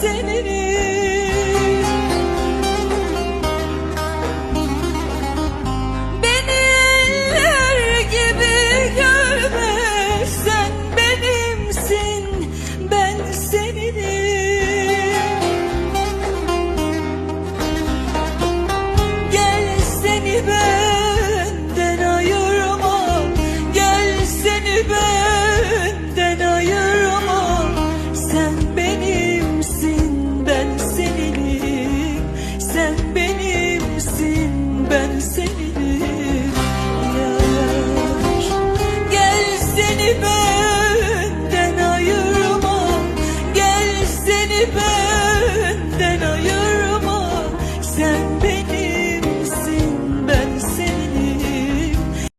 seni Beni eller gibi görme benimsin ben seninim Gel seni benden ayırma Gel seni ben